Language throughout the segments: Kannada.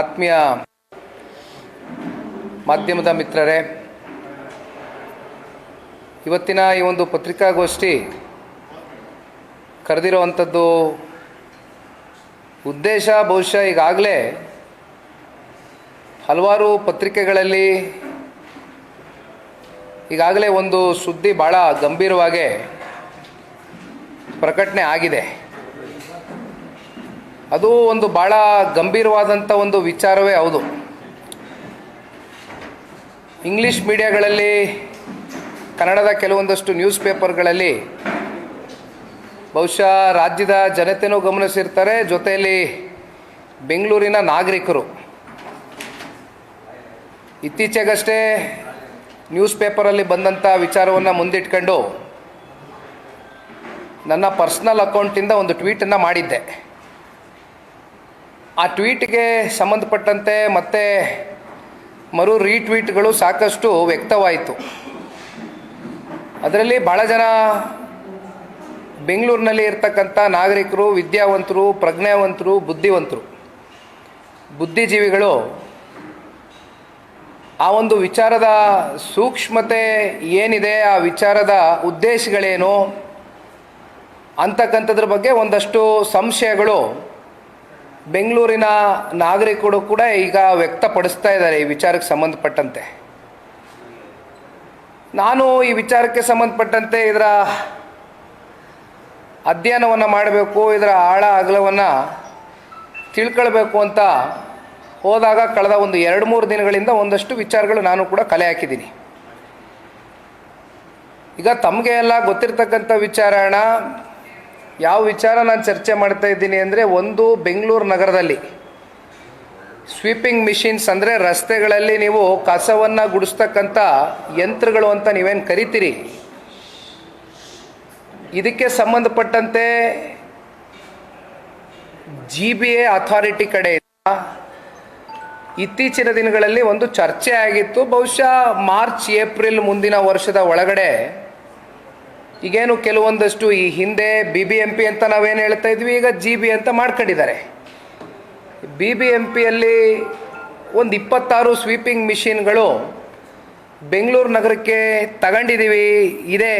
ಆತ್ಮೀಯ ಮಾಧ್ಯಮದ ಮಿತ್ರರೇ, ಇವತ್ತಿನ ಈ ಒಂದು ಪತ್ರಿಕಾಗೋಷ್ಠಿ ಕರೆದಿರುವಂಥದ್ದು ಉದ್ದೇಶ, ಬಹುಶಃ ಈಗಾಗಲೇ ಹಲವಾರು ಪತ್ರಿಕೆಗಳಲ್ಲಿ ಈಗಾಗಲೇ ಒಂದು ಸುದ್ದಿ ಭಾಳ ಗಂಭೀರವಾಗಿ ಪ್ರಕಟಣೆ ಆಗಿದೆ. ಅದು ಒಂದು ಭಾಳ ಗಂಭೀರವಾದಂಥ ಒಂದು ವಿಚಾರವೇ ಹೌದು. ಇಂಗ್ಲೀಷ್ ಮೀಡಿಯಾಗಳಲ್ಲಿ, ಕನ್ನಡದ ಕೆಲವೊಂದಷ್ಟು ನ್ಯೂಸ್ ಪೇಪರ್ಗಳಲ್ಲಿ ಬಹುಶಃ ರಾಜ್ಯದ ಜನತೆನೂ ಗಮನಿಸಿರ್ತಾರೆ, ಜೊತೆಯಲ್ಲಿ ಬೆಂಗಳೂರಿನ ನಾಗರಿಕರು. ಇತ್ತೀಚೆಗಷ್ಟೇ ನ್ಯೂಸ್ ಪೇಪರಲ್ಲಿ ಬಂದಂಥ ವಿಚಾರವನ್ನು ಮುಂದಿಟ್ಕೊಂಡು ನನ್ನ ಪರ್ಸ್ನಲ್ ಅಕೌಂಟಿಂದ ಒಂದು ಟ್ವೀಟನ್ನು ಮಾಡಿದ್ದೆ. ಆ ಟ್ವೀಟ್ಗೆ ಸಂಬಂಧಪಟ್ಟಂತೆ ಮತ್ತೆ ಮರು ರೀಟ್ವೀಟ್ಗಳು ಸಾಕಷ್ಟು ವ್ಯಕ್ತವಾಯಿತು. ಅದರಲ್ಲಿ ಭಾಳ ಜನ ಬೆಂಗಳೂರಿನಲ್ಲಿ ಇರ್ತಕ್ಕಂಥ ನಾಗರಿಕರು, ವಿದ್ಯಾವಂತರು, ಪ್ರಜ್ಞಾವಂತರು, ಬುದ್ಧಿವಂತರು. ಬುದ್ಧಿಜೀವಿಗಳು ಆ ಒಂದು ವಿಚಾರದ ಸೂಕ್ಷ್ಮತೆ ಏನಿದೆ, ಆ ವಿಚಾರದ ಉದ್ದೇಶಗಳೇನು ಅಂತಕ್ಕಂಥದ್ರ ಬಗ್ಗೆ ಒಂದಷ್ಟು ಸಂಶಯಗಳು ಬೆಂಗಳೂರಿನ ನಾಗರಿಕರು ಕೂಡ ಈಗ ವ್ಯಕ್ತಪಡಿಸ್ತಾ ಇದ್ದಾರೆ ಈ ವಿಚಾರಕ್ಕೆ ಸಂಬಂಧಪಟ್ಟಂತೆ. ನಾನು ಈ ವಿಚಾರಕ್ಕೆ ಸಂಬಂಧಪಟ್ಟಂತೆ ಇದರ ಅಧ್ಯಯನವನ್ನು ಮಾಡಬೇಕು, ಇದರ ಆಳ ಅಗಲವನ್ನು ತಿಳ್ಕೊಳ್ಬೇಕು ಅಂತ ಹೋದಾಗ ಕಳೆದ ಒಂದು ಎರಡು ಮೂರು ದಿನಗಳಿಂದ ಒಂದಷ್ಟು ವಿಚಾರಗಳು ನಾನು ಕೂಡ ಕಲೆ ಹಾಕಿದ್ದೀನಿ. ಈಗ ತಮಗೆ ಎಲ್ಲ ಗೊತ್ತಿರತಕ್ಕಂಥ ವಿಚಾರ ಅಣ್ಣ ಯಾವ ವಿಚಾರ ನಾನು ಚರ್ಚೆ ಮಾಡ್ತಾ ಇದ್ದೀನಿ ಅಂದರೆ ಒಂದು ಬೆಂಗಳೂರು ನಗರದಲ್ಲಿ ಸ್ವೀಪಿಂಗ್ ಮಿಷಿನ್ಸ್ ಅಂದರೆ ರಸ್ತೆಗಳಲ್ಲಿ ನೀವು ಕಸವನ್ನು ಗುಡಿಸ್ತಕ್ಕಂಥ ಯಂತ್ರಗಳು ಅಂತ ನೀವೇನು ಕರಿತೀರಿ? ಇದಕ್ಕೆ ಸಂಬಂಧಪಟ್ಟಂತೆ ಜಿ ಬಿ ಎ ಅಥಾರಿಟಿ ಕಡೆಯಿಂದ ಇತ್ತೀಚಿನ ದಿನಗಳಲ್ಲಿ ಒಂದು ಚರ್ಚೆ ಆಗಿತ್ತು. ಬಹುಶಃ ಮಾರ್ಚ್, ಏಪ್ರಿಲ್ ಮುಂದಿನ ವರ್ಷದ ಒಳಗಡೆ ಈಗೇನು ಕೆಲವೊಂದಷ್ಟು ಈ ಹಿಂದೆ ಬಿ ಬಿ ಎಂ ಪಿ ಅಂತ ನಾವೇನು ಹೇಳ್ತಾ ಇದ್ವಿ, ಈಗ ಜಿ ಬಿ ಅಂತ ಮಾಡ್ಕೊಂಡಿದ್ದಾರೆ. ಬಿ ಬಿ ಎಂ ಪಿಯಲ್ಲಿ ಒಂದು ಇಪ್ಪತ್ತಾರು ಸ್ವೀಪಿಂಗ್ ಮಿಷಿನ್ಗಳು ಬೆಂಗಳೂರು ನಗರಕ್ಕೆ ತಗೊಂಡಿದ್ದೀವಿ ಇದೇ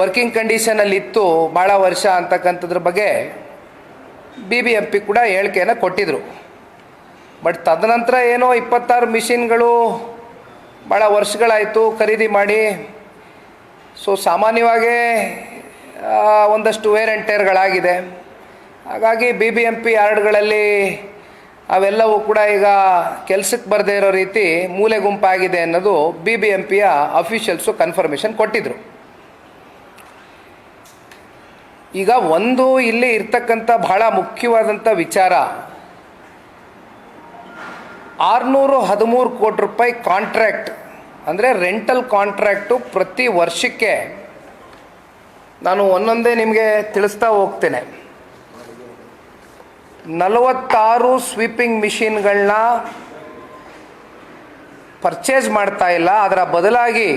ವರ್ಕಿಂಗ್ ಕಂಡೀಷನಲ್ಲಿತ್ತು, ಭಾಳ ವರ್ಷ ಅಂತಕ್ಕಂಥದ್ರ ಬಗ್ಗೆ ಬಿ ಬಿ ಎಂ ಪಿ ಕೂಡ ಹೇಳಿಕೆಯನ್ನು ಕೊಟ್ಟಿದ್ದರು ಬಟ್ ತದನಂತರ ಏನೋ ಇಪ್ಪತ್ತಾರು ಮಿಷಿನ್ಗಳು ಭಾಳ ವರ್ಷಗಳಾಯಿತು ಖರೀದಿ ಮಾಡಿ ಸೊ ಸಾಮಾನ್ಯವಾಗಿ ಒಂದಷ್ಟು ವೇರ್ ಆ್ಯಂಡ್ ಟೇರ್ಗಳಾಗಿದೆ ಹಾಗಾಗಿ ಬಿ ಬಿ ಎಂ ಪಿ ಯಾರ್ಡ್ಗಳಲ್ಲಿ ಅವೆಲ್ಲವೂ ಕೂಡ ಈಗ ಕೆಲಸಕ್ಕೆ ಬರದೇ ಇರೋ ರೀತಿ ಮೂಲೆ ಗುಂಪಾಗಿದೆ ಅನ್ನೋದು ಬಿ ಬಿ ಎಂ ಪಿಯ ಅಫಿಷಿಯಲ್ಸು ಕನ್ಫರ್ಮೇಷನ್ ಕೊಟ್ಟಿದ್ದರು ಈಗ ಒಂದು ಇಲ್ಲಿ ಇರ್ತಕ್ಕಂಥ ಬಹಳ ಮುಖ್ಯವಾದಂಥ ವಿಚಾರ, ಆರುನೂರು ಹದಿಮೂರು ಕೋಟಿ ರೂಪಾಯಿ ಕಾಂಟ್ರ್ಯಾಕ್ಟ್ ಅಂದರೆ ರೆಂಟಲ್ ಕಾಂಟ್ರ್ಯಾಕ್ಟು ಪ್ರತಿ ವರ್ಷಕ್ಕೆ ನಾನು ಒಂದೊಂದೇ ನಿಮಗೆ ತಿಳಿಸ್ತಾ ಹೋಗ್ತೇನೆ. ನಲವತ್ತಾರು ಸ್ವೀಪಿಂಗ್ ಮಿಷಿನ್ಗಳನ್ನ ಪರ್ಚೇಸ್ ಮಾಡ್ತಾ ಇಲ್ಲ, ಅದರ ಬದಲಾಗಿ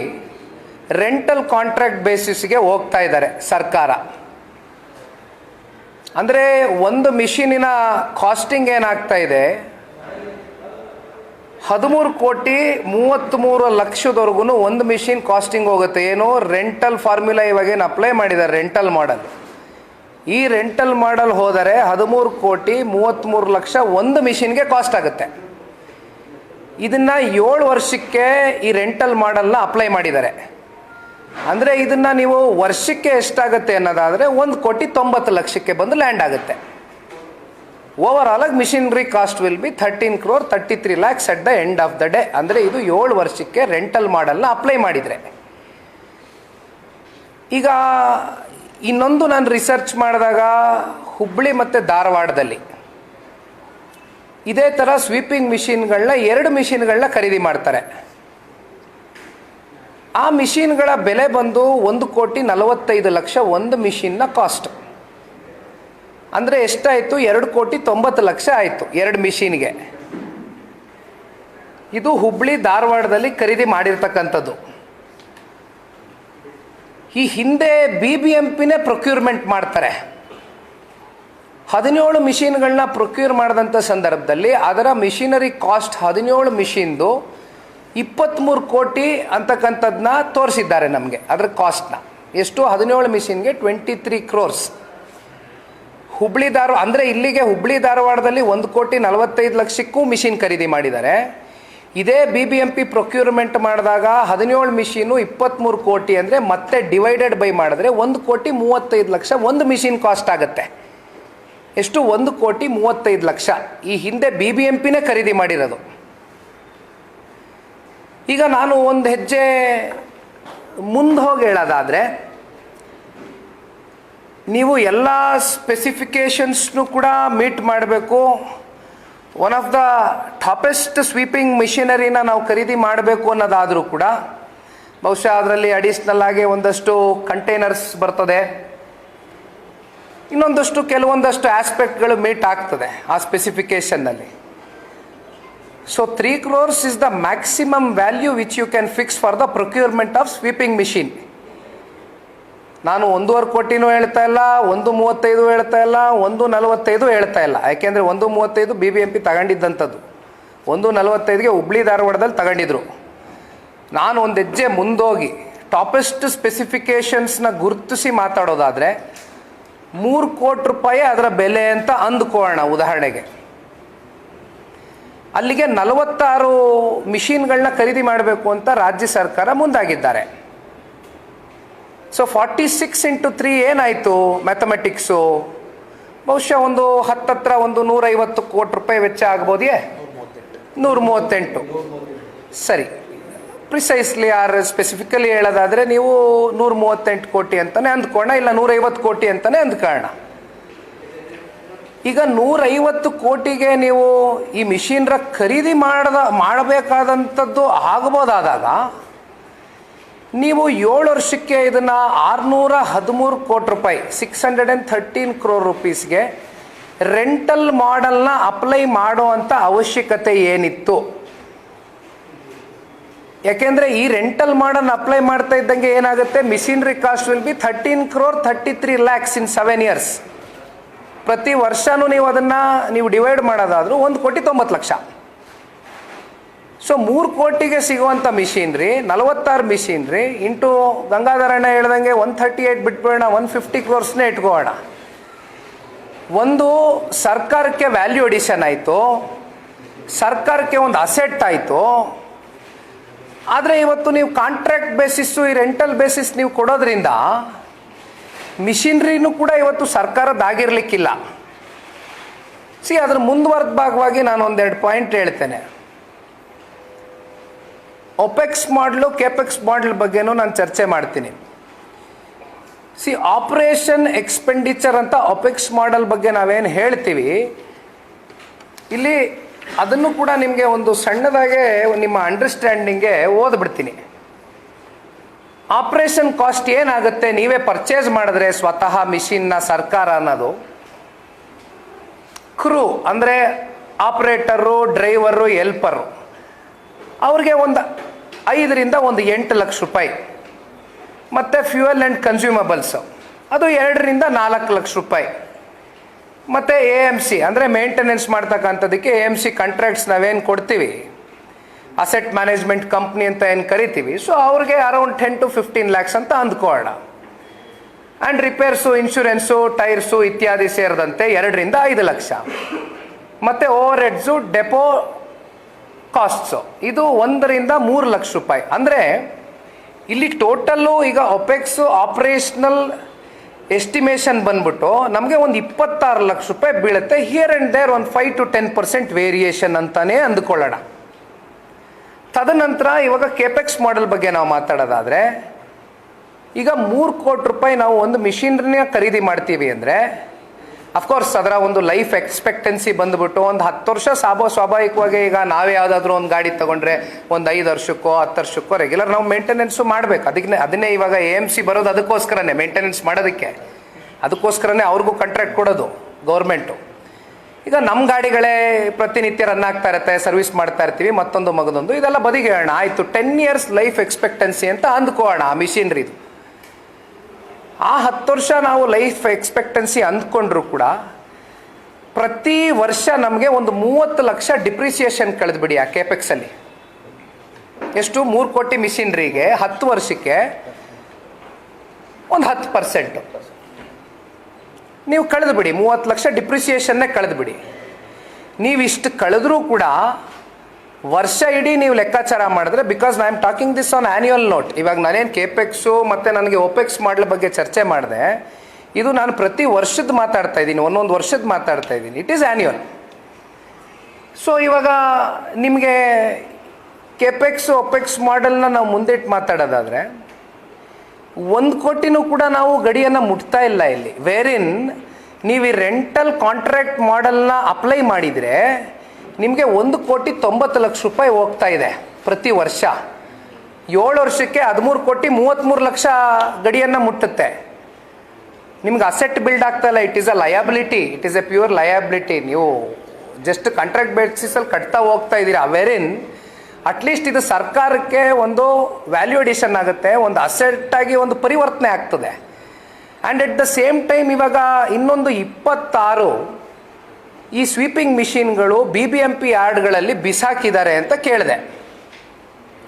ರೆಂಟಲ್ ಕಾಂಟ್ರಾಕ್ಟ್ ಬೇಸಿಸ್ಗೆ ಹೋಗ್ತಾ ಇದ್ದಾರೆ ಸರ್ಕಾರ. ಅಂದರೆ ಒಂದು ಮಿಷಿನಿನ ಕಾಸ್ಟಿಂಗ್ ಏನಾಗ್ತಾ ಇದೆ? ಹದಿಮೂರು ಕೋಟಿ ಮೂವತ್ತ್ಮೂರು ಲಕ್ಷದವರೆಗೂ ಒಂದು ಮಿಷಿನ್ ಕಾಸ್ಟಿಂಗ್ ಹೋಗುತ್ತೆ. ಏನು ರೆಂಟಲ್ ಫಾರ್ಮುಲಾ ಇವಾಗೇನು ಅಪ್ಲೈ ಮಾಡಿದ್ದಾರೆ ರೆಂಟಲ್ ಮಾಡಲ್ ಈ ರೆಂಟಲ್ ಮಾಡಲ್ ಹೋದರೆ ಹದಿಮೂರು ಕೋಟಿ ಮೂವತ್ತ್ಮೂರು ಲಕ್ಷ ಒಂದು ಮಿಷಿನ್ಗೆ ಕಾಸ್ಟ್ ಆಗುತ್ತೆ. ಇದನ್ನು ಏಳು ವರ್ಷಕ್ಕೆ ಈ ರೆಂಟಲ್ ಮಾಡಲ್ನ ಅಪ್ಲೈ ಮಾಡಿದ್ದಾರೆ. ಅಂದರೆ ಇದನ್ನು ನೀವು ವರ್ಷಕ್ಕೆ ಎಷ್ಟಾಗುತ್ತೆ ಅನ್ನೋದಾದರೆ ಒಂದು ಕೋಟಿ ತೊಂಬತ್ತು ಲಕ್ಷಕ್ಕೆ ಬಂದು ಲ್ಯಾಂಡ್ ಆಗುತ್ತೆ. ಓವರ್ ಆಲ್ ಆಗಿ machinery cost will be thirteen crore thirty three lakhs at the end of the day ಅಂದರೆ ಇದು ಏಳು ವರ್ಷಕ್ಕೆ ರೆಂಟಲ್ ಮಾಡಲ್ನ ಅಪ್ಲೈ ಮಾಡಿದರೆ. ಈಗ ಇನ್ನೊಂದು ನಾನು ರಿಸರ್ಚ್ ಮಾಡಿದಾಗ ಹುಬ್ಬಳ್ಳಿ ಮತ್ತು ಧಾರವಾಡದಲ್ಲಿ ಇದೇ ಥರ ಸ್ವೀಪಿಂಗ್ ಮಿಷಿನ್ಗಳನ್ನ ಎರಡು ಮಿಷಿನ್ಗಳನ್ನ ಖರೀದಿ ಮಾಡ್ತಾರೆ. ಆ ಮಿಷಿನ್ಗಳ ಬೆಲೆ ಬಂದು ಒಂದು ಕೋಟಿ ನಲವತ್ತೈದು ಲಕ್ಷ ಒಂದು ಮಿಷಿನ್ನ ಕಾಸ್ಟ್ ಅಂದರೆ ಎಷ್ಟಾಯಿತು? ಎರಡು ಕೋಟಿ ತೊಂಬತ್ತು ಲಕ್ಷ ಆಯಿತು ಎರಡು ಮಿಷಿನ್ಗೆ. ಇದು ಹುಬ್ಳಿ ಧಾರವಾಡದಲ್ಲಿ ಖರೀದಿ ಮಾಡಿರ್ತಕ್ಕಂಥದ್ದು. ಈ ಹಿಂದೆ ಬಿ ಬಿ ಎಂ ಪಿನೇ ಪ್ರೊಕ್ಯೂರ್ಮೆಂಟ್ ಮಾಡ್ತಾರೆ. ಹದಿನೇಳು ಮಿಷಿನ್ಗಳನ್ನ ಪ್ರೊಕ್ಯೂರ್ ಮಾಡಿದಂಥ ಸಂದರ್ಭದಲ್ಲಿ ಅದರ ಮಿಷಿನರಿ ಕಾಸ್ಟ್ ಹದಿನೇಳು ಮಿಷಿನ್ದು ಇಪ್ಪತ್ತ್ಮೂರು ಕೋಟಿ ಅಂತಕ್ಕಂಥದ್ದನ್ನ ತೋರಿಸಿದ್ದಾರೆ ನಮಗೆ, ಅದರ ಕಾಸ್ಟ್ನ. ಎಷ್ಟು? ಹದಿನೇಳು ಮಿಷಿನ್ಗೆ ಟ್ವೆಂಟಿ ತ್ರೀ ಕ್ರೋರ್ಸ್. ಹುಬ್ಳಿ ಧಾರವಾಡ, ಅಂದರೆ ಇಲ್ಲಿಗೆ ಹುಬ್ಳಿ ಧಾರವಾಡದಲ್ಲಿ ಒಂದು ಕೋಟಿ ನಲವತ್ತೈದು ಲಕ್ಷಕ್ಕೂ ಮಿಷಿನ್ ಖರೀದಿ ಮಾಡಿದ್ದಾರೆ. ಇದೇ B B M P procurement ಮಾಡಿದಾಗ ಹದಿನೇಳು ಮಿಷಿನು ಇಪ್ಪತ್ತ್ಮೂರು ಕೋಟಿ ಅಂದರೆ ಮತ್ತೆ ಡಿವೈಡೆಡ್ ಬೈ ಮಾಡಿದ್ರೆ ಒಂದು ಕೋಟಿ ಮೂವತ್ತೈದು ಲಕ್ಷ ಒಂದು ಮಿಷಿನ್ ಕಾಸ್ಟ್ ಆಗುತ್ತೆ. ಎಷ್ಟು? ಒಂದು ಕೋಟಿ ಮೂವತ್ತೈದು ಲಕ್ಷ. ಈ ಹಿಂದೆ ಬಿ ಬಿ ಎಂ ಪಿನೇ ಖರೀದಿ ಮಾಡಿರೋದು. ಈಗ ನಾನು ಒಂದು ಹೆಜ್ಜೆ ಮುಂದೆ ಹೋಗಿ ಹೇಳೋದಾದರೆ ನೀವು ಎಲ್ಲ ಸ್ಪೆಸಿಫಿಕೇಷನ್ಸ್ನು ಕೂಡ ಮೀಟ್ ಮಾಡಬೇಕು. One of the toppest sweeping ಮಿಷಿನರಿನ ನಾವು ಖರೀದಿ ಮಾಡಬೇಕು ಅನ್ನೋದಾದರೂ ಕೂಡ, ಬಹುಶಃ ಅದರಲ್ಲಿ ಅಡಿಷ್ನಲ್ ಆಗಿ ಒಂದಷ್ಟು ಕಂಟೈನರ್ಸ್ ಬರ್ತದೆ. ಇನ್ನೊಂದಷ್ಟು ಕೆಲವೊಂದಷ್ಟು ಆಸ್ಪೆಕ್ಟ್ಗಳು ಮೀಟ್ ಆಗ್ತದೆ ಆ ಸ್ಪೆಸಿಫಿಕೇಷನ್ನಲ್ಲಿ so three crores is the maximum value which you can fix for the procurement of sweeping machine ನಾನು ಒಂದೂವರೆ ಕೋಟಿನೂ ಹೇಳ್ತಾ ಇಲ್ಲ, ಒಂದು ಮೂವತ್ತೈದು ಹೇಳ್ತಾ ಇಲ್ಲ, ಒಂದು ನಲವತ್ತೈದು ಹೇಳ್ತಾ ಇಲ್ಲ. ಯಾಕೆಂದರೆ ಒಂದು ಮೂವತ್ತೈದು ಬಿ ಬಿ ಎಂ ಪಿ ತಗೊಂಡಿದ್ದಂಥದ್ದು. ಒಂದು ನಲವತ್ತೈದುಗೆ ಹುಬ್ಳಿ ಧಾರವಾಡದಲ್ಲಿ ತಗೊಂಡಿದ್ರು. ನಾನು ಒಂದು ಹೆಜ್ಜೆ ಮುಂದೋಗಿ ಟಾಪೆಸ್ಟ್ ಸ್ಪೆಸಿಫಿಕೇಷನ್ಸ್ನ ಗುರುತಿಸಿ ಮಾತಾಡೋದಾದರೆ, ಮೂರು ಕೋಟಿ ರೂಪಾಯಿ ಅದರ ಬೆಲೆ ಅಂತ ಅಂದ್ಕೋಣ ಉದಾಹರಣೆಗೆ. ಅಲ್ಲಿಗೆ ನಲವತ್ತಾರು ಮಿಷಿನ್ಗಳನ್ನ ಖರೀದಿ ಮಾಡಬೇಕು ಅಂತ ರಾಜ್ಯ ಸರ್ಕಾರ ಮುಂದಾಗಿದ್ದಾರೆ. So forty six into three ಏನಾಯಿತು ಮ್ಯಾಥಮೆಟಿಕ್ಸು ಬಹುಶಃ ಒಂದು ಹತ್ತತ್ರ ಒಂದು ನೂರೈವತ್ತು ಕೋಟಿ ರೂಪಾಯಿ ವೆಚ್ಚ ಆಗ್ಬೋದೇ? ನೂರ ಮೂವತ್ತೆಂಟು ಸರಿ. ಪ್ರಿಸೈಸ್ಲಿ ಆರ್ ಸ್ಪೆಸಿಫಿಕಲಿ ಹೇಳೋದಾದರೆ ನೀವು ನೂರ ಮೂವತ್ತೆಂಟು ಕೋಟಿ ಅಂತಲೇ ಅಂದ್ಕೋಣ ಇಲ್ಲ ನೂರೈವತ್ತು ಕೋಟಿ ಅಂತಲೇ ಅಂದ್ಕೋಣ ಈಗ ನೂರೈವತ್ತು ಕೋಟಿಗೆ ನೀವು ಈ ಮಿಷಿನ್ರ ಖರೀದಿ ಮಾಡದ, ಮಾಡಬೇಕಾದಂಥದ್ದು ಆಗ್ಬೋದಾದಾಗ ನೀವು ಏಳು ವರ್ಷಕ್ಕೆ ಇದನ್ನು ಆರುನೂರ ಹದಿಮೂರು ಕೋಟಿ ರೂಪಾಯಿ six hundred and thirteen crore ರುಪೀಸ್ಗೆ rental ಮಾಡೆಲ್ನ ಅಪ್ಲೈ ಮಾಡುವಂಥ ಅವಶ್ಯಕತೆ ಏನಿತ್ತು? ಯಾಕೆಂದರೆ ಈ ರೆಂಟಲ್ ಮಾಡಲ್ ಅಪ್ಲೈ ಮಾಡ್ತಾ ಇದ್ದಂಗೆ ಏನಾಗುತ್ತೆ? Machinery cost will be thirteen crore thirty three lakhs in seven years ಪ್ರತಿ ವರ್ಷನೂ ನೀವು ಅದನ್ನು, ನೀವು ಡಿವೈಡ್ ಮಾಡೋದಾದರೂ ಒಂದು ಕೋಟಿ ತೊಂಬತ್ತು ಲಕ್ಷ. ಸೊ ಮೂರು ಕೋಟಿಗೆ ಸಿಗುವಂಥ ಮಿಷಿನ್ರಿ ನಲವತ್ತಾರು ಮಿಷಿನ್ರಿ ಇಂಟು ಗಂಗಾಧರಣ್ಣ ಹೇಳ್ದಂಗೆ ಒನ್ ಥರ್ಟಿ ಏಯ್ಟ್ ಬಿಟ್ಬಿಡೋಣ ಒನ್ ಫಿಫ್ಟಿ ಕ್ರೋರ್ಸ್ನೇ ಇಟ್ಕೋಣ ಒಂದು ಸರ್ಕಾರಕ್ಕೆ ವ್ಯಾಲ್ಯೂ ಅಡಿಷನ್ ಆಯಿತು, ಸರ್ಕಾರಕ್ಕೆ ಒಂದು ಅಸೆಟ್ ಆಯಿತು, ಆದರೆ ಇವತ್ತು ನೀವು ಕಾಂಟ್ರಾಕ್ಟ್ ಬೇಸಿಸ್ಸು ಈ ರೆಂಟಲ್ ಬೇಸಿಸ್ ನೀವು ಕೊಡೋದ್ರಿಂದ ಮಿಷಿನ್ರಿನೂ ಕೂಡ ಇವತ್ತು ಸರ್ಕಾರದ್ದಾಗಿರ್ಲಿಕ್ಕಿಲ್ಲ ಸಿ ಅದ್ರ ಮುಂದುವರೆದ ಭಾಗವಾಗಿ ನಾನು ಒಂದೆರಡು ಪಾಯಿಂಟ್ ಹೇಳ್ತೇನೆ. ಒಪೆಕ್ಸ್ ಮಾಡಲು, ಕೆಪೆಕ್ಸ್ ಮಾಡಲ್ ಬಗ್ಗೆನೂ ನಾನು ಚರ್ಚೆ ಮಾಡ್ತೀನಿ. ಸಿ, ಆಪರೇಷನ್ ಎಕ್ಸ್ಪೆಂಡಿಚರ್ ಅಂತ ಒಪೆಕ್ಸ್ ಮಾಡಲ್ ಬಗ್ಗೆ ನಾವೇನು ಹೇಳ್ತೀವಿ, ಇಲ್ಲಿ ಅದನ್ನು ಕೂಡ ನಿಮಗೆ ಒಂದು ಸಣ್ಣದಾಗೆ ನಿಮ್ಮ ಅಂಡರ್ಸ್ಟ್ಯಾಂಡಿಂಗ್ಗೆ ಓದ್ಬಿಡ್ತೀನಿ. ಆಪರೇಷನ್ ಕಾಸ್ಟ್ ಏನಾಗುತ್ತೆ, ನೀವೇ ಪರ್ಚೇಸ್ ಮಾಡಿದ್ರೆ ಸ್ವತಃ ಮಿಷಿನ್ನ ಸರ್ಕಾರ ಅನ್ನೋದು. ಕ್ರೂ ಅಂದರೆ ಆಪ್ರೇಟರು, ಡ್ರೈವರು, ಎಲ್ಪರು. ಅವ್ರಿಗೆ ಒಂದು ಐದರಿಂದ ಒಂದು ಎಂಟು ಲಕ್ಷ ರೂಪಾಯಿ. ಮತ್ತು ಫ್ಯೂಯಲ್ ಆ್ಯಂಡ್ ಕನ್ಸ್ಯೂಮಬಲ್ಸು ಅದು ಎರಡರಿಂದ ನಾಲ್ಕು ಲಕ್ಷ ರೂಪಾಯಿ. ಮತ್ತು ಎ ಎಂ ಸಿ ಅಂದರೆ ಮೇಂಟೆನೆನ್ಸ್ ಮಾಡ್ತಕ್ಕಂಥದ್ದಕ್ಕೆ ಎ ಎಂ ಸಿ ಕಾಂಟ್ರಾಕ್ಟ್ಸ್ ನಾವೇನು ಕೊಡ್ತೀವಿ? ಅಸೆಟ್ ಮ್ಯಾನೇಜ್ಮೆಂಟ್ ಕಂಪ್ನಿ ಅಂತ ಏನು ಕರಿತೀವಿ? ಸೊ ಅವ್ರಿಗೆ around ten to fifteen lakhs ಅಂತ ಅಂದ್ಕೊಳ್ಳೋಣ. ಆ್ಯಂಡ್ ರಿಪೇರ್ಸು ಇನ್ಶೂರೆನ್ಸು ಟೈರ್ಸು ಇತ್ಯಾದಿ ಸೇರಿದಂತೆ ಎರಡರಿಂದ ಐದು ಲಕ್ಷ. ಮತ್ತು ಓವರ್ ಹೆಡ್ಸು ಡೆಪೋ ಕಾಸ್ಟ್ಸು ಇದು ಒಂದರಿಂದ ಮೂರು ಲಕ್ಷ ರೂಪಾಯಿ. ಅಂದರೆ, ಇಲ್ಲಿ ಟೋಟಲ್ಲು ಈಗ ಒಪೆಕ್ಸು ಆಪ್ರೇಷನಲ್ ಎಸ್ಟಿಮೇಷನ್ ಬಂದ್ಬಿಟ್ಟು ನಮಗೆ ಒಂದು ಇಪ್ಪತ್ತಾರು ಲಕ್ಷ ರೂಪಾಯಿ ಬೀಳುತ್ತೆ. ಹಿಯರ್ ಆ್ಯಂಡ್ ದೇರ್ ಒಂದು five to ten percent variation ಅಂತಾನೆ ಅಂದ್ಕೊಳ್ಳೋಣ. ತದನಂತರ ಇವಾಗ ಕೆಪೆಕ್ಸ್ ಮಾಡೆಲ್ ಬಗ್ಗೆ ನಾವು ಮಾತಾಡೋದಾದರೆ, ಈಗ ಮೂರು ಕೋಟಿ ರೂಪಾಯಿ ನಾವು ಒಂದು ಮಿಷಿನ್ರಿನ ಖರೀದಿ ಮಾಡ್ತೀವಿ ಅಂದರೆ ಅಫ್ಕೋರ್ಸ್ ಅದರ ಒಂದು ಲೈಫ್ ಎಕ್ಸ್ಪೆಕ್ಟೆನ್ಸಿ ಬಂದ್ಬಿಟ್ಟು ಒಂದು ಹತ್ತು ವರ್ಷ ಸಾಬೋ ಸ್ವಾಭಾವಿಕವಾಗಿ ಈಗ ನಾವೇ ಯಾವುದಾದ್ರೂ ಒಂದು ಗಾಡಿ ತೊಗೊಂಡ್ರೆ ಒಂದು ಐದು ವರ್ಷಕ್ಕೋ, ಹತ್ತು ವರ್ಷಕ್ಕೋ ರೆಗ್ಯುಲರ್ ನಾವು ಮೇಂಟೆನೆನ್ಸು ಮಾಡಬೇಕು. ಅದಕ್ಕೆ ಅದನ್ನೇ ಇವಾಗ ಎ ಎಂ ಸಿ ಬರೋದು ಅದಕ್ಕೋಸ್ಕರನೇ ಮೇಂಟೆನೆನ್ಸ್ ಮಾಡೋದಕ್ಕೆ. ಅದಕ್ಕೋಸ್ಕರನೇ ಅವ್ರಿಗೂ ಕಾಂಟ್ರಾಕ್ಟ್ ಕೊಡೋದು ಗೌರ್ಮೆಂಟು ಈಗ ನಮ್ಮ ಗಾಡಿಗಳೇ ಪ್ರತಿನಿತ್ಯ ರನ್ ಆಗ್ತಾ ಇರುತ್ತೆ ಸರ್ವಿಸ್ ಮಾಡ್ತಾ ಇರ್ತೀವಿ, ಮತ್ತೊಂದು ಮಗದೊಂದು. ಇದೆಲ್ಲ ಬದಿಗೆ ಹೇಳೋಣ. ಆಯಿತು ಟೆನ್ ಇಯರ್ಸ್ ಲೈಫ್ ಎಕ್ಸ್ಪೆಕ್ಟೆನ್ಸಿ ಅಂತ ಅಂದ್ಕೋಣ ಆ ಮಿಷಿನ್ರಿದು ಆ ಹತ್ತು ವರ್ಷ ನಾವು ಲೈಫ್ ಎಕ್ಸ್ಪೆಕ್ಟೆನ್ಸಿ ಅಂದ್ಕೊಂಡ್ರು ಕೂಡ ಪ್ರತಿ ವರ್ಷ ನಮಗೆ ಒಂದು ಮೂವತ್ತು ಲಕ್ಷ ಡಿಪ್ರಿಸಿಯೇಷನ್ ಕಳೆದ್ಬಿಡಿ ಆ ಕೆಪೆಕ್ಸಲ್ಲಿ ಎಷ್ಟು? ಮೂರು ಕೋಟಿ ಮಿಷಿನ್ರಿಗೆ ಹತ್ತು ವರ್ಷಕ್ಕೆ ಒಂದು ಹತ್ತು ಪರ್ಸೆಂಟು ನೀವು ಕಳೆದು ಬಿಡಿ, ಮೂವತ್ತು ಲಕ್ಷ ಡಿಪ್ರಿಸಿಯೇಷನ್ನೇ ಕಳೆದ್ಬಿಡಿ ನೀವು ಇಷ್ಟು ಕಳೆದ್ರೂ ಕೂಡ ವರ್ಷ ಇಡೀ ನೀವು ಲೆಕ್ಕಾಚಾರ ಮಾಡಿದ್ರೆ because I am talking this on annual note ಇವಾಗ ನಾನೇನು ಕೆಪೆಕ್ಸ್ ಮತ್ತು ನನಗೆ ಓಪೆಕ್ಸ್ ಮಾಡಲ ಬಗ್ಗೆ ಚರ್ಚೆ ಮಾಡಿದೆ, ಇದು ನಾನು ಪ್ರತಿ ವರ್ಷದ ಮಾತಾಡ್ತಾ ಇದ್ದೀನಿ, ಒಂದೊಂದು ವರ್ಷದ ಮಾತಾಡ್ತಾ ಇದ್ದೀನಿ. ಇಟ್ ಈಸ್ ಆ್ಯನ್ಯುವಲ್ ಸೊ ಇವಾಗ ನಿಮಗೆ ಕೆಪೆಕ್ಸ್ ಒಪೆಕ್ಸ್ ಮಾಡೆಲ್ನ ನಾವು ಮುಂದಿಟ್ಟು ಮಾತಾಡೋದಾದರೆ, ಒಂದು ಕೋಟಿನೂ ಕೂಡ ನಾವು ಗಡಿಯನ್ನು ಮುಟ್ತಾ ಇಲ್ಲ ಇಲ್ಲಿ. ವೇರಿನ್ ನೀವು ಈ ರೆಂಟಲ್ ಕಾಂಟ್ರಾಕ್ಟ್ ಮಾಡೆಲ್ನ ಅಪ್ಲೈ ಮಾಡಿದರೆ ನಿಮಗೆ ಒಂದು ಕೋಟಿ ತೊಂಬತ್ತು ಲಕ್ಷ ರೂಪಾಯಿ ಹೋಗ್ತಾ ಇದೆ ಪ್ರತಿ ವರ್ಷ. ಏಳು ವರ್ಷಕ್ಕೆ ಹದಿಮೂರು ಕೋಟಿ ಮೂವತ್ತ್ಮೂರು ಲಕ್ಷ ಗಡಿಯನ್ನು ಮುಟ್ಟುತ್ತೆ. ನಿಮ್ಗೆ ಅಸೆಟ್ ಬಿಲ್ಡ್ ಆಗ್ತಾ ಇಲ್ಲ. It is a liability it is a pure liability ನೀವು ಜಸ್ಟ್ ಕಾಂಟ್ರಾಕ್ಟ್ ಬೇಸಿಸಲ್ಲಿ ಕಟ್ತಾ ಹೋಗ್ತಾ ಇದ್ದೀರಿ ವೆರಿನ್ ಅಟ್ಲೀಸ್ಟ್ ಇದು ಸರ್ಕಾರಕ್ಕೆ ಒಂದು ವ್ಯಾಲ್ಯೂ ಅಡಿಷನ್ ಆಗುತ್ತೆ, ಒಂದು ಅಸೆಟ್ ಆಗಿ ಒಂದು ಪರಿವರ್ತನೆ ಆಗ್ತದೆ. And at the same time ಇವಾಗ ಇನ್ನೊಂದು ಇಪ್ಪತ್ತಾರು ಈ ಸ್ವೀಪಿಂಗ್ ಮಿಷಿನ್ಗಳು ಬಿ ಬಿ ಎಂ ಪಿ ಯಾರ್ಡ್ಗಳಲ್ಲಿ ಬಿಸಾಕಿದ್ದಾರೆ ಅಂತ ಕೇಳಿದೆ.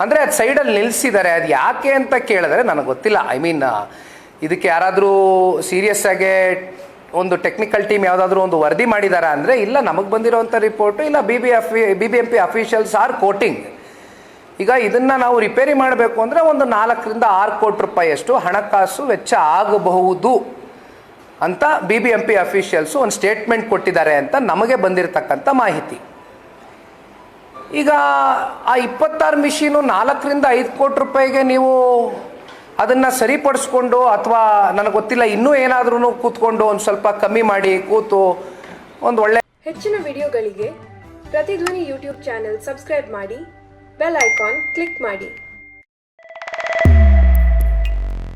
ಅಂದರೆ ಅದು ಸೈಡಲ್ಲಿ ನಿಲ್ಲಿಸಿದ್ದಾರೆ ಅದು ಯಾಕೆ ಅಂತ ಕೇಳಿದ್ರೆ ನನಗೆ ಗೊತ್ತಿಲ್ಲ. ಐ ಮೀನ್ ಇದಕ್ಕೆ ಯಾರಾದರೂ ಸೀರಿಯಸ್ ಆಗಿ ಒಂದು ಟೆಕ್ನಿಕಲ್ ಟೀಮ್ ಯಾವುದಾದ್ರೂ ಒಂದು ವರದಿ ಮಾಡಿದಾರ ಅಂದರೆ, ಇಲ್ಲ, ನಮಗೆ ಬಂದಿರೋವಂಥ ರಿಪೋರ್ಟು ಇಲ್ಲ B B F B B M P officials are quoting ಈಗ ಇದನ್ನು ನಾವು ರಿಪೇರಿ ಮಾಡಬೇಕು ಅಂದರೆ ಒಂದು ನಾಲ್ಕರಿಂದ ಆರು ಕೋಟಿ ರೂಪಾಯಿಯಷ್ಟು ಹಣಕಾಸು ವೆಚ್ಚ ಆಗಬಹುದು. ಅಂತ B B M P officials ಒಂದು ಸ್ಟೇಟ್ಮೆಂಟ್ ಕೊಟ್ಟಿದ್ದಾರೆ ಅಂತ ನಮಗೆ ಬಂದಿರತಕ್ಕಂಥ ಮಾಹಿತಿ. ಈಗ ಆ ಇಪ್ಪತ್ತಾರು ಮಿಷಿನು ನಾಲ್ಕರಿಂದ ಐದು ಕೋಟಿ ರೂಪಾಯಿಗೆ ನೀವು ಅದನ್ನು ಸರಿಪಡಿಸ್ಕೊಂಡು ಅಥವಾ ನನಗೆ ಗೊತ್ತಿಲ್ಲ, ಇನ್ನೂ ಏನಾದ್ರೂ ಕೂತ್ಕೊಂಡು ಒಂದು ಸ್ವಲ್ಪ ಕಮ್ಮಿ ಮಾಡಿ ಕೂತು ಒಂದು ಒಳ್ಳೆ ಹೆಚ್ಚಿನ ವಿಡಿಯೋಗಳಿಗೆ ಪ್ರತಿಧ್ವನಿ ಯೂಟ್ಯೂಬ್ ಚಾನೆಲ್ ಸಬ್ಸ್ಕ್ರೈಬ್ ಮಾಡಿ, ಬೆಲ್ ಐಕಾನ್ ಕ್ಲಿಕ್ ಮಾಡಿ.